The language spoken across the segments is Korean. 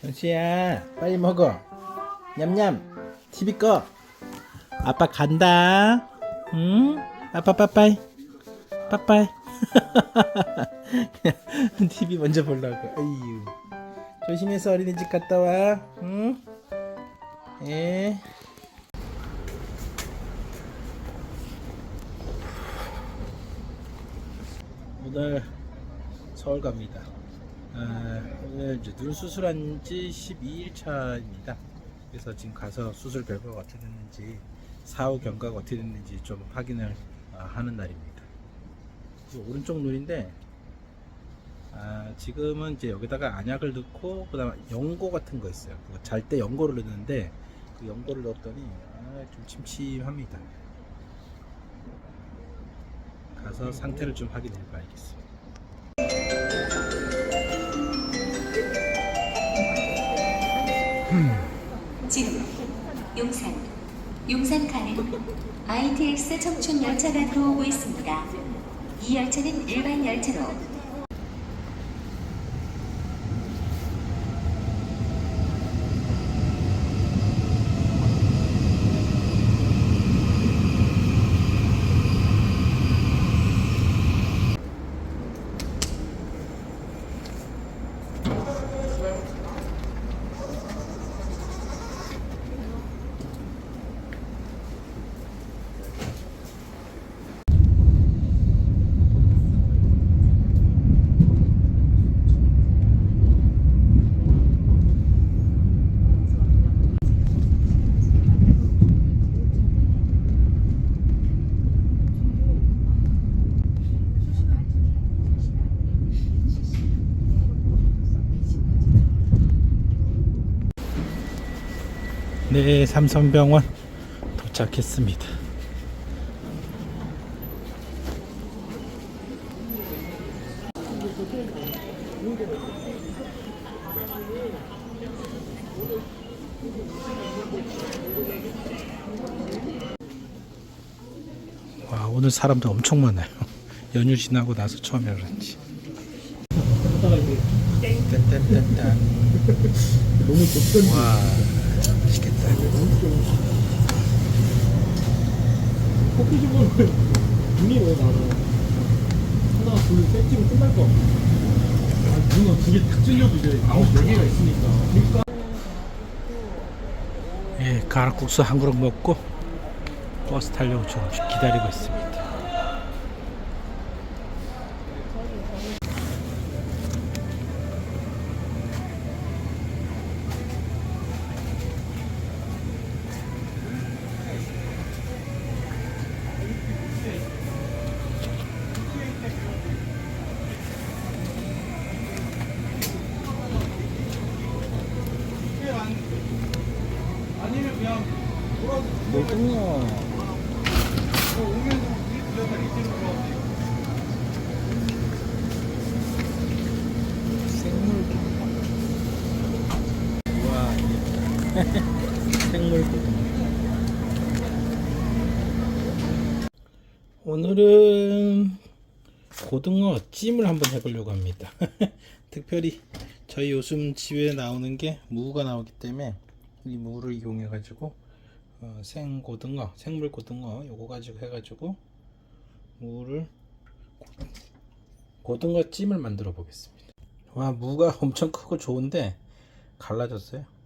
현수야 빨리 먹어. 냠냠. TV 꺼. 아빠 간다. 응? 아빠 빠빠이. 빠빠이. TV 먼저 보려고. 아유. 조심해서 어린이집 갔다 와. 응? 예. 오늘 서울 갑니다. 아, 오늘 이제 눈 수술한 지 12일 차입니다. 그래서 지금 가서 수술 결과가 어떻게 됐는지 사후 경과가 어떻게 됐는지 좀 확인을 아, 하는 날입니다. 이 오른쪽 눈인데 아, 지금은 이제 여기다가 안약을 넣고 그 다음 연고 같은 거 있어요. 잘 때 연고를 넣는데 그 연고를 넣었더니 아, 좀 침침합니다. 가서 상태를 좀 확인해 봐야겠어요. 지금 용산 용산 가는 ITX 청춘 열차가 들어오고 있습니다. 이 열차는 일반 열차로 네, 삼성병원 도착했습니다. 와, 오늘 사람도 엄청 많아요. 연휴 지나고 나서 처음이라 그런지. 너무 좁던지 와. 커피 좀 먹으면 눈이 왜 많아 하나 둘 셋쯤 끝날 거 아, 누나 두개 딱 찔려도 이제 아홉 네 개가 있으니까 그러니까 예, 가락국수 한 그릇 먹고 버스 타려고 지금 기다리고 있습니다. 아니면 그냥 돌아서 뭐구나. 오면서 우리 들려서 이쪽으로 돌아오지 생물 와, 생물 오늘은 고등어 찜을 한번 해보려고 합니다. 특별히 저희 요즘 집에 나오는 게 무가 나오기 때문에 이 무를 이용해 가지고 어, 생고등어, 생물 고등어 요거 가지고 해 가지고 무를 고등어 찜을 만들어 보겠습니다. 와 무가 엄청 크고 좋은데 갈라졌어요.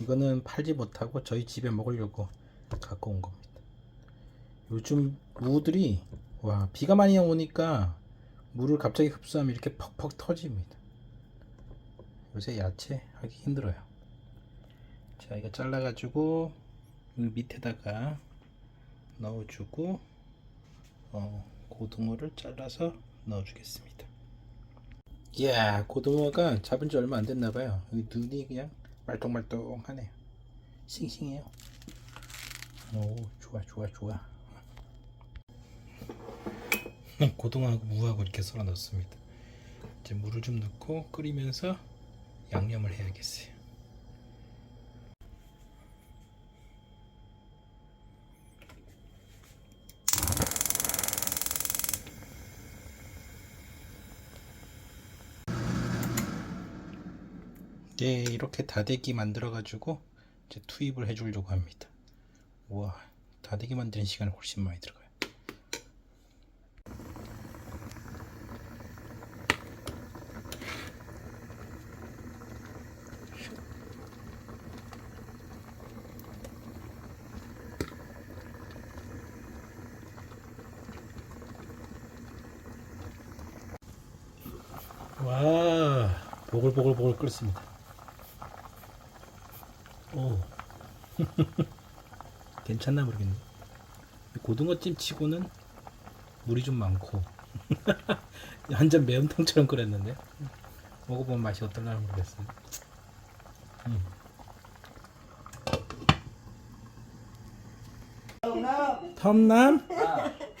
이거는 팔지 못하고 저희 집에 먹으려고 갖고 온 겁니다. 요즘 무들이 와 비가 많이 오니까 물을 갑자기 흡수하면 이렇게 퍽퍽 터집니다. 요새 야채 하기 힘들어요. 자 이거 잘라가지고 이 밑에다가 넣어주고 어, 고등어를 잘라서 넣어주겠습니다. 이야 고등어가 잡은 지 얼마 안 됐나봐요. 여기 눈이 그냥 말똥말똥하네요. 싱싱해요. 오 좋아 좋아 좋아. 고등어하고 무하고 이렇게 썰어 넣습니다. 이제 물을 좀 넣고 끓이면서 양념을 해야겠어요. 네, 이렇게 다대기 만들어 가지고 이제 투입을 해 주려고 합니다. 와, 다대기 만드는 시간이 훨씬 많이 들어가요. 와, 보글보글보글 끓습니다. 오, 괜찮나 모르겠네. 고등어찜 치고는 물이 좀 많고 완전 매운탕처럼 끓였는데 먹어보면 맛이 어떨나 모르겠어요. 음. 텀남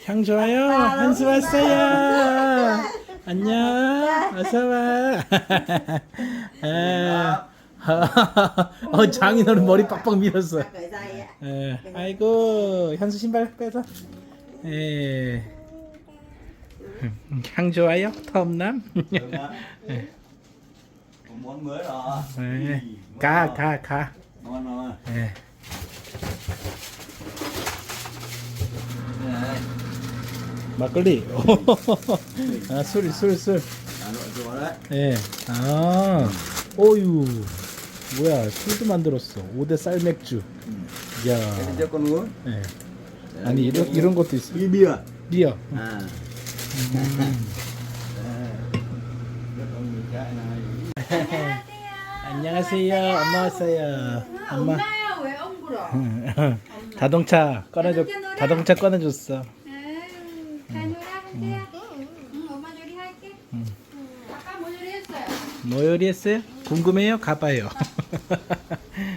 향 좋아요. 한수 왔어요. 안녕. 어서 와. 아, 어 장인어른 머리 빡빡 밀었어. 에, 아이고 현수 신발 빼서. 에. 향 좋아요, 텀남. Mới đó. 에, 가, 가, 가. Ngon. Này, 막걸리. 아, 술, 술, 술. Hà Nội chùa đấy. 예. 아, 어유. 뭐야, 술도 만들었어. 5대 쌀맥주. này cho con uống. 예. 아니, 이런, 이런 것도 있어. Bia. 리어. À. 안녕하세요. 엄마 왔어요. 엄마. 엄마야 왜안 불어? 자동차 꺼내줘. 자동차 꺼내줬어. 다녀라 한테야. 응, 엄마 요리할게. 아까 뭐 요리했어요? 뭐 요리했어요? 궁금해요? 가봐요.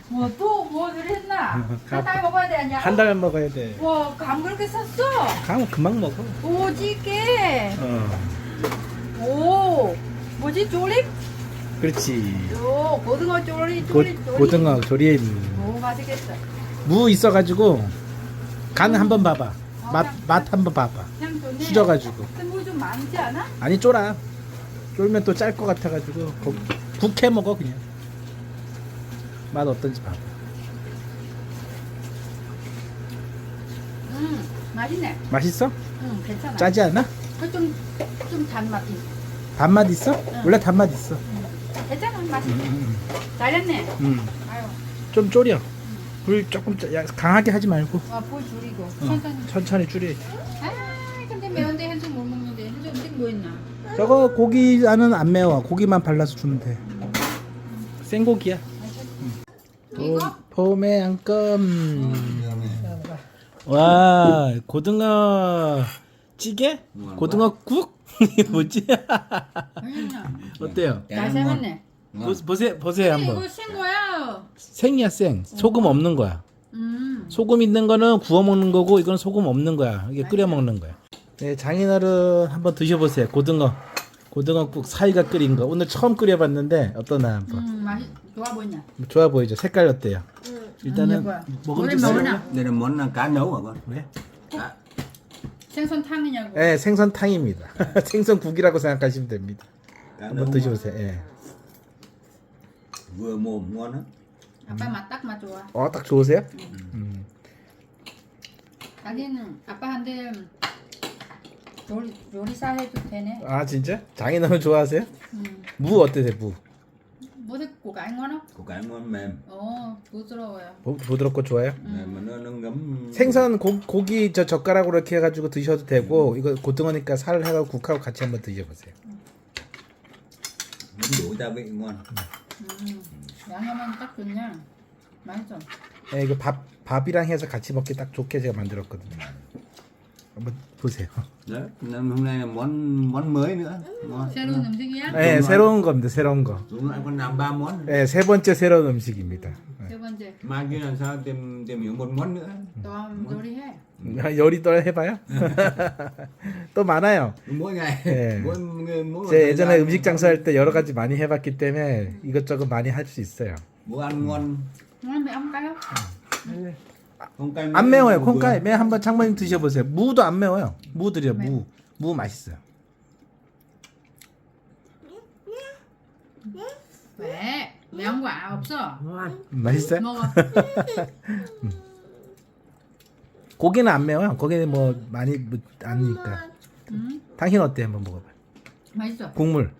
뭐 또뭐 요리했나? 한 달 먹어야 돼 아니야? 한달 먹어야 돼. 와, 감 그렇게 샀어? 가면 금방 먹어. 오지게. 어, 오, 뭐지 조립? 그렇지. 오, 고등어 조립, 고, 조립, 조립. 고등어 조림. 오, 맛있겠다. 무 있어가지고 간 한번 봐봐. 맛 맛 한번 봐봐. 향 좋네. 수저가지고. 물좀 많지 않아? 아니 쫄아. 쫄면 또 짤 것 같아가지고 거- 국해 먹어 그냥. 맛 어떤지 봐봐. 음, 맛있네. 맛있어? 음, 괜찮아. 짜지 않아? 그좀좀 단맛 있. 단맛 있어? 원래 단맛 있어. 괜찮아, 맛있네. 잘했네. 음, 아유, 좀 졸여. 불 조금 짜- 야, 강하게 하지 말고 와, 불 줄이고 어, 천천히. 천천히 줄여. 아, 근데 매운데 현수 못 먹는데 현수 음식 뭐 있나? 저거 고기는 안 매워. 고기만 발라서 주면 돼. 생고기야. 이거? 봄의 안껌. 와 고등어 찌개? 고등어 국? 이게 뭐지? 음, 어때요? 잘 삶았네. 보, 보세요 보세요 이거 한번. 신 거야. 생이야 생. 소금 없는 거야. 음, 소금 있는 거는 구워 먹는 거고 이건 소금 없는 거야. 이게 끓여 먹는 거야. 네 장인어른 한번 드셔보세요. 고등어 고등어국 사이가 끓인 거 오늘 처음 끓여봤는데 어떠나 한번 음, 맛이 좋아 보이냐? 좋아 보이죠? 색깔 어때요? 일단은 음, 이거야. 먹으면 우리 주세요. 먹으나? Món cá nấu hả con? 왜? Cá. 생선탕이냐고. 네, 생선탕입니다. 생선국이라고 생각하시면 됩니다. 한번 드셔보세요. 예. mồm ngon á. 아빠 맛 딱 맛 좋아. 어, 딱 좋으세요? 음. 자기는 아빠한테 요리 요리사 해도 되네. 아 진짜? 장인어른 좋아하세요? 음, 무 어때요? 무 ngon không? Có cái ngon mềm. 어, 부드러워요. 부, 부드럽고 좋아요? Mềm mà nó nó ngấm. 생선 고, 고기 저 젓가락으로 이렇게 해가지고 드셔도 되고 이거 고등어니까 살 해가지고 국하고 같이 한번 드셔보세요. Vẫn đủ gia vị ngon. 음, 양념은 딱 좋냐? 맛있어. 예, 이거 밥 밥이랑 해서 같이 먹기 딱 좋게 제가 만들었거든요. 한번 보세요. Đấy. Hôm nay là món món mới nữa. Ngon. 새로운 음식이야? 예, 새로운 겁니다. 새로운 거. Đúng lại con làm ba món. 예, 세 번째 새로운 음식입니다. 세 번째 Mai kia làm sao tìm tìm hiểu một món nữa. 또 요리해. 예. 요리 또 해봐요? 또 많아요. Mỗi ngày. 예. Mỗi mỗi mỗi 제 예전에 음식 장사할 때 여러 가지 많이 해봤기 때문에 이것저것 많이 할 수 있어요. Bữa ăn ngon. 오늘 매운 까요? 안 매워요. 콩가에 매 한번 장모님 드셔보세요. 무도 안 매워요. 무 드려 무. 무 맛있어요. 왜? 매운 거 아, 없어. 맛있어요? 먹어. 고기는 안 매워요. 고기는 뭐 많이 뭐 아니니까. 음, 당신 어때? 한번 먹어봐. 맛있어. 국물.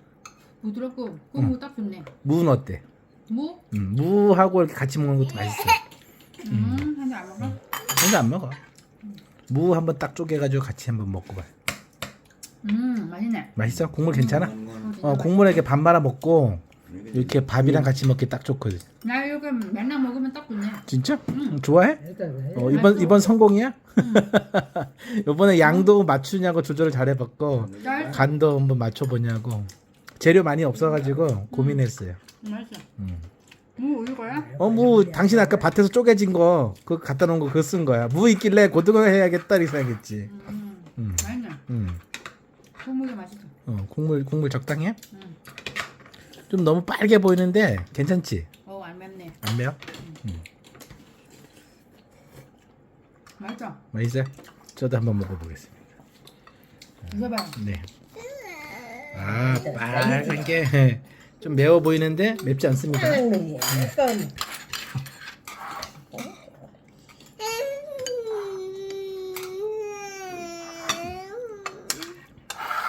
부드럽고 국물 딱 좋네. 무는 어때? 무? 음, 무하고 이렇게 같이 먹는 것도 맛있어. 음, 한잔 안 먹어? 근데 안 먹어. 무 한번 딱 쪼개가지고 같이 한번 먹고 봐. 음, 맛있네. 맛있어? 국물 괜찮아? Ngon. 어, 국물에 이렇게 반 말아 먹고 이렇게 밥이랑 같이 먹기 딱 좋거든. 나 이렇게 맨날 먹으면 딱 좋네. 진짜? 음, 좋아해? 어, 이번 이번 성공이야? 이번에 양도 맞추냐고 조절을 잘해봤고 짤? 간도 한번 맞춰보냐고 재료 많이 없어가지고 고민했어요. 맛있어. 음. 무 이거야? 어, 무 당신 아까 밭에서 쪼개진 거 그거 갖다 놓은 거 그거 쓴 거야. 무 있길래 고등어 해야겠다 이렇게 생각했지. 음, 음, 맛있네. 음. 국물이 맛있어. 어, 국물 국물 적당해? 음. 좀 너무 빨개 보이는데 괜찮지? 어, 안 맵네. 안 매워? 맛있어. 맛있어요? 저도 한번 먹어보겠습니다. 드셔봐. 네. 아 빨간 게 좀 매워 보이는데 맵지 않습니다.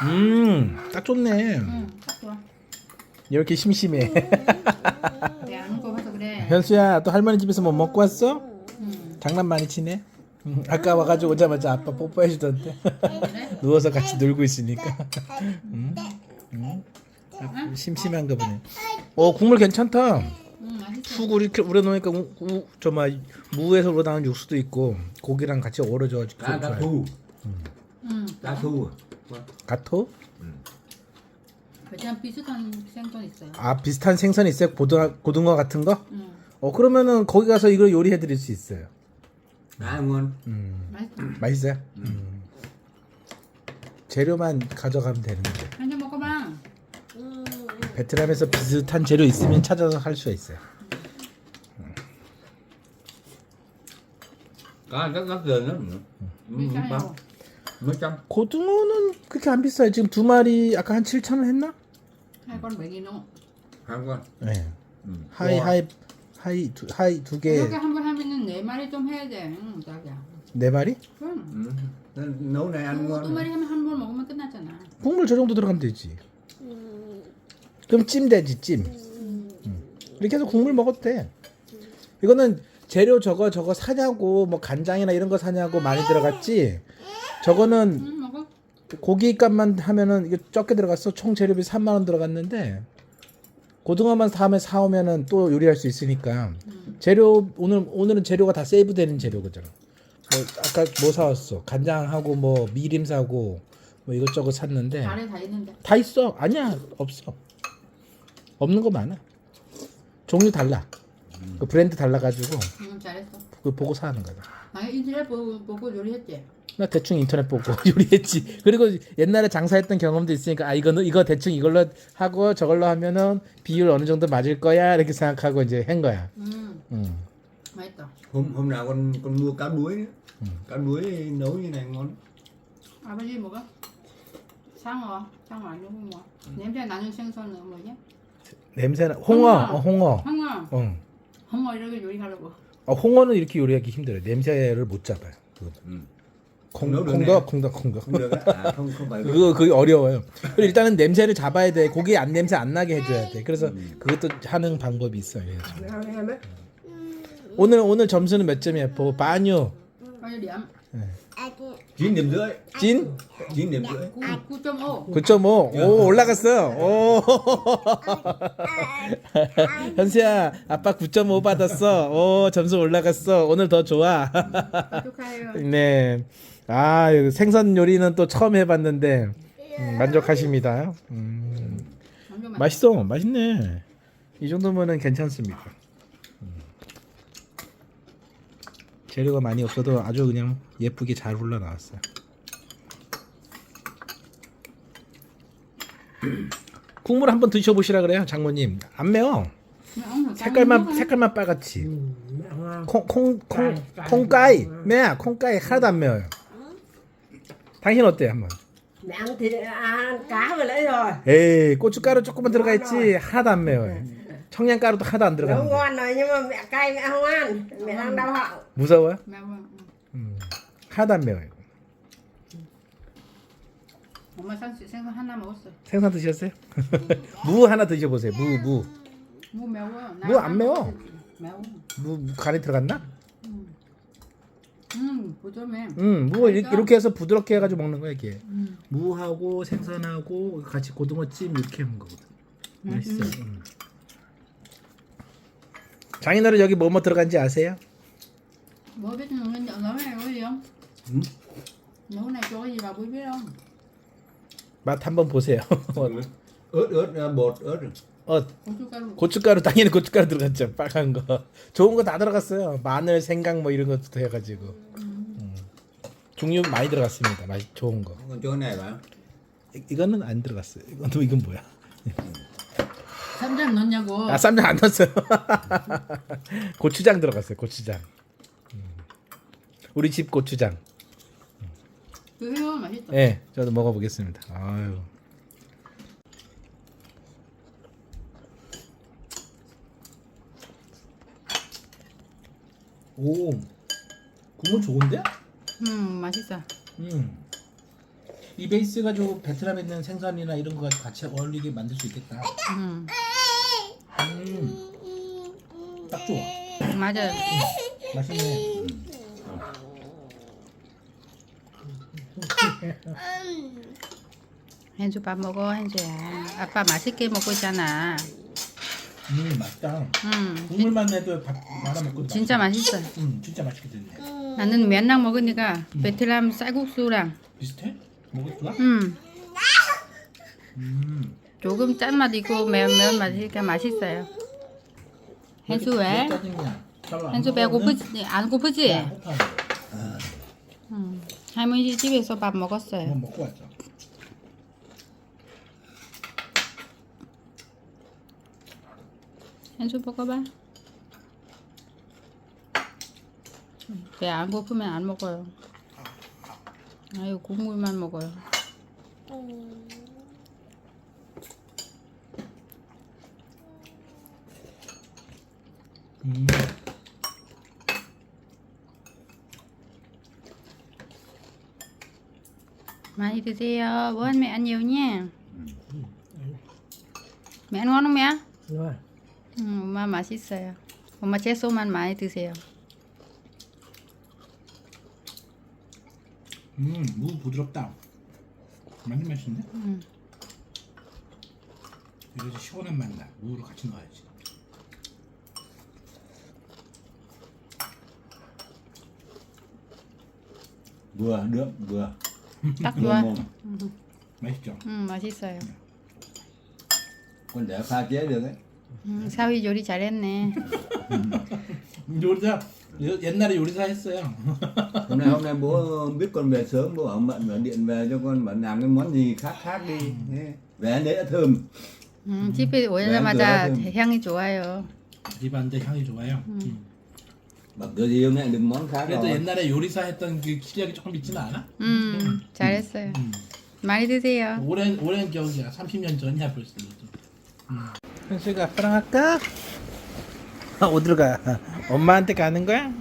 음, 딱 좋네. 응, 딱 좋아. 이렇게 심심해. 내가 안 먹어봐서 그래. 현수야, 또 할머니 집에서 뭐 먹고 왔어? 음, 장난 많이 치네. 음, 아까 와가지고 오자마자 아빠 뽀뽀해주던데. 그래? 누워서 같이 놀고 있으니까. 음, 음. 아, 심심한가 보네. 어, 국물 괜찮다. 맛있어. 푹 이렇게 우려 놓으니까 우, 우, 저막 무에서 우러나오는 육수도 있고 고기랑 같이 어우러져 가지고 Cá, cá 좋아요. 응, Cá thu. 가토? 그냥 비슷한 생선 있어요. 아 비슷한 생선 있어요? 고등어, 고등어 같은 거? 응, 어 그러면은 거기 가서 이걸 요리해 드릴 수 있어요. Ngon. 음, 맛있어. 맛있어요? 음. 재료만 가져가면 한잔 먹어봐. 베트남에서 비슷한 재료 있으면 찾아서 할 수가 있어요. Lắm. Ừ, 비싸요. bao. Mấy trăm. 고등어는 그렇게 안 비싸요. 지금 두 마리 아까 한 7천 원 했나? 할건. Hai con. 네. Ừ. 하이 Ủa, 하이 하이 두 하이 두 개 이렇게 한번 하면은 네 마리 좀 해야 돼. 응, 자기야. 네 마리? 그럼. Ăn 두. 마리 하면 한 번 먹으면 끝나잖아. 국물 저 정도 들어가면 되지. 그럼 찜 되지 찜. 음. 이렇게 해서 국물 먹어도 돼. 이거는 재료 저거 저거 사냐고 뭐 간장이나 이런 거 사냐고 많이 들어갔지. 저거는 응, 먹어. 고기 값만 하면은 이게 적게 들어갔어. 총 재료비 3만 원 들어갔는데 고등어만 다음에 사오면은 또 요리할 수 있으니까 재료 오늘 오늘은 재료가 다 세이브되는 재료거잖아. 뭐 아까 뭐 사왔어? 간장하고 뭐 미림 사고 뭐 이것저것 샀는데 잘해 다 있는데. 다 있어. 아니야 없어. 없는 거 많아. 종류 달라. 그 브랜드 달라가지고 응, 잘했어. 그 보고 사는 거다. 아, 인터넷 보고, 보고 요리했지. 나 대충 인터넷 보고 요리했지. 그리고 옛날에 장사했던 경험도 있으니까 아 이거는 이거 대충 이걸로 하고 저걸로 하면은 비율 어느 정도 맞을 거야 이렇게 생각하고 이제 한 거야. 응, 음. 맛있다. Hôm hôm nào con con mua cá đuối. nữa. Cá đuối nấu như này ngon. 아버지 먹어? 상어, 상어 아니고 뭐 냄새 나는 생선은 뭐냐? 냄새나 홍어, 어, 홍어. 홍어, 어. 홍어 이렇게 요리하려고. 어, 홍어는 이렇게 요리하기 힘들어요. 냄새를 못 잡아요. 그거. Ừ. 콩, 너도 콩덕, 콩덕, 콩덕. Không không phải. 그거 그게 어려워요. 그리고 일단은 냄새를 잡아야 돼. 고기 안 냄새 안 나게 해줘야 돼. 그래서 그것도 하는 방법이 있어요. 그래서. 오늘 오늘 점수는 몇 점이야? 보 바뉴 빨리 량. Chín điểm rưỡi. 찐 Chín điểm rưỡi. 9.5. 9.5. 오 올라갔어요. 오. 현수야 아빠 9.5 받았어. 오 점수 올라갔어. 오늘 더 좋아. 축하해요. 네. 아 이거 생선 요리는 또 처음 해봤는데 음, 만족하십니다. 음, 맛있어, 맛있네. 이 정도면은 괜찮습니다. 음. 재료가 많이 없어도 아주 그냥 예쁘게 잘 흘러 나왔어요. 국물 한번 드셔보시라 그래요, 장모님. 안 매워. 색깔만 색깔만 빨갛지. 콩 콩 콩 콩가이 매야 콩가이 하나도 안 매워요. 당신 어때 한번? thì ăn cá vừa rồi 에이 고춧가루 조금만 들어가 있지 하나도 안 매워요. 청양가루도 하나도 안 cay mẹ không ăn mẹ đang đau họng 무서워요? 매워. 응. 음. 하나도 안 매워요. 엄마 산수 생선 하나 먹었어. 생선 드셨어요? 무 하나 드셔보세요. 무 무. 무 매워. 나 무안 하나 매워. 매워. 무, 무 간이 들어갔나? 음, 보조매. 음, 무 이렇게. 이렇게 해서 부드럽게 해가지고 먹는 거야 이게. 음. 무하고 생선하고 같이 고등어찜 이렇게 하는 거거든. 맛있어. 음. 장인어른 여기 뭐뭐 들어간지 아세요? Bố biết nấu nấu cái này có gì không? Ừ. Nấu cái này cho cái gì vào bố biết không? 맛 한번 보세요. ớt ớt ờ, bột ớt 어, 고춧가루. 고춧가루 당연히 고춧가루 들어갔죠. 빨간 거. 좋은 거 다 들어갔어요. 마늘, 생강 뭐 이런 것도 해가지고. 음. 종류 많이 들어갔습니다. 맛이 좋은 거. còn chỗ này phải 이- 이거는 안 들어갔어요. 이건 또 이건 뭐야? 쌈장 넣냐고. 아 쌈장 안 넣었어요. 고추장 들어갔어요. 고추장. 음. 우리 집 고추장. 그 회원 맛있다. 예, 저도 먹어보겠습니다. 아유. 오, 국물 좋은데? 음, 맛있어. 음. 이 베이스 가지고 베트남에 있는 생선이나 이런 거 가지고 같이 어울리게 만들 수 있겠다. 음, 음, 딱 좋아. 맞아. 맛있네. 현주 밥 먹어, 현주야. 아빠 맛있게 먹고 있잖아. 음, 맛있다. 음, 국물만 내도 밥 말아 먹고 진짜 맛있어. 음, 진짜 맛있게 됐네. 나는 맨날 먹으니까 베트남 쌀국수랑 비슷해? 먹었어? 음, 음. 조금 짠맛 있고 매운 매운 맛이니까 맛있어요. 현수 왜? 현수 배고프지? 안 고프지? 음, 할머니 집에서 밥 먹었어요. 먹고 왔죠. 현수 먹어봐. 배 안 고프면 안 먹어요. 아유 국물만 먹어요. 음. 많이 드세요. mẹ ăn ngon không mẹ? rồi 음, 엄마 맛있어요. 엄마 채소만 많이 드세요. 음, 무 부드럽다. 많이 맛있네. 음. 이래서 시원한 맛 나. 무를 같이 넣어야지. Vừa được vừa 딱 vừa 좋아. mồm 맛있죠? 음, 맛있어요. pha chế được ấy 음, 사위 요리 잘했네. 요리사 요- 옛날에 요리사 했어요. hôm nay hôm nay bố biết con về sớm bố bảo bận và điện về cho con bảo làm cái món gì khác khác đi Thế, về ăn đấy đã thơm 음, 집에 오자마자 그래, 향이 좋아요. 집 안데 향이 좋아요. 음. Hôm nay được món khác 그래도 옛날에 요리사 했던 그 기력이 조금 있지는 않아? 음, 잘했어요. 음. 많이 드세요. 오랜 오랜 기억이야. 30년 전이야 벌써. 현수가 아빠랑 할까? 어디로 가? 엄마한테 가는 거야?